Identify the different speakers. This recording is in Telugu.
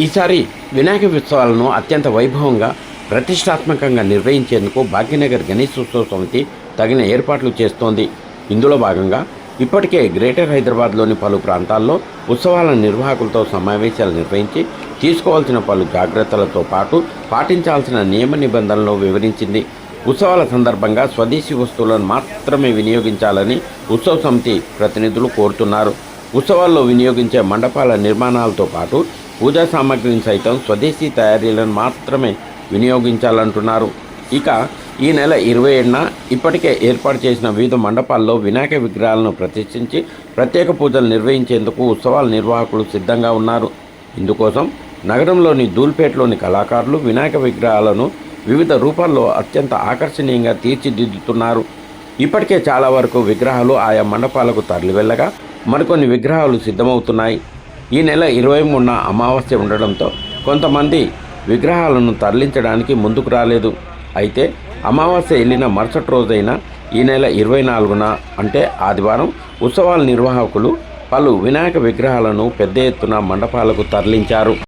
Speaker 1: ఈసారి వినాయక ఉత్సవాలను అత్యంత వైభవంగా ప్రతిష్టాత్మకంగా నిర్వహించేందుకు భాగ్యనగర్ గణేశోత్సవ సమితి తగిన ఏర్పాట్లు చేస్తోంది. ఇందులో భాగంగా ఇప్పటికే గ్రేటర్ హైదరాబాద్లోని పలు ప్రాంతాల్లో ఉత్సవాల నిర్వాహకులతో సమావేశాలు నిర్వహించి తీసుకోవాల్సిన పలు జాగ్రత్తలతో పాటు పాటించాల్సిన నియమ నిబంధనలు వివరించింది. ఉత్సవాల సందర్భంగా స్వదేశీ వస్తువులను మాత్రమే వినియోగించాలని ఉత్సవ సమితి ప్రతినిధులు కోరుతున్నారు. ఉత్సవాల్లో వినియోగించే మండపాల నిర్మాణాలతో పాటు పూజా సామాగ్రిని సైతం స్వదేశీ తయారీలను మాత్రమే వినియోగించాలంటున్నారు. ఇక ఈ నెల ఇరవై ఏడున ఇప్పటికే ఏర్పాటు చేసిన వివిధ మండపాల్లో వినాయక విగ్రహాలను ప్రతిష్ఠించి ప్రత్యేక పూజలు నిర్వహించేందుకు ఉత్సవాల నిర్వాహకులు సిద్ధంగా ఉన్నారు. ఇందుకోసం నగరంలోని దూల్పేటలోని కళాకారులు వినాయక విగ్రహాలను వివిధ రూపాల్లో అత్యంత ఆకర్షణీయంగా తీర్చిదిద్దుతున్నారు. ఇప్పటికే చాలా వరకు విగ్రహాలు ఆయా మండపాలకు తరలివెళ్ళగా మరికొన్ని విగ్రహాలు సిద్ధమవుతున్నాయి. ఈ నెల ఇరవై మూడున అమావాస్య ఉండడంతో కొంతమంది విగ్రహాలను తరలించడానికి ముందుకు రాలేదు. అయితే అమావాస్య వెళ్ళిన మరుసటి రోజైన ఈ నెల ఇరవై నాలుగున అంటే ఆదివారం ఉత్సవాల నిర్వాహకులు పలు వినాయక విగ్రహాలను పెద్ద ఎత్తున మండపాలకు తరలించారు.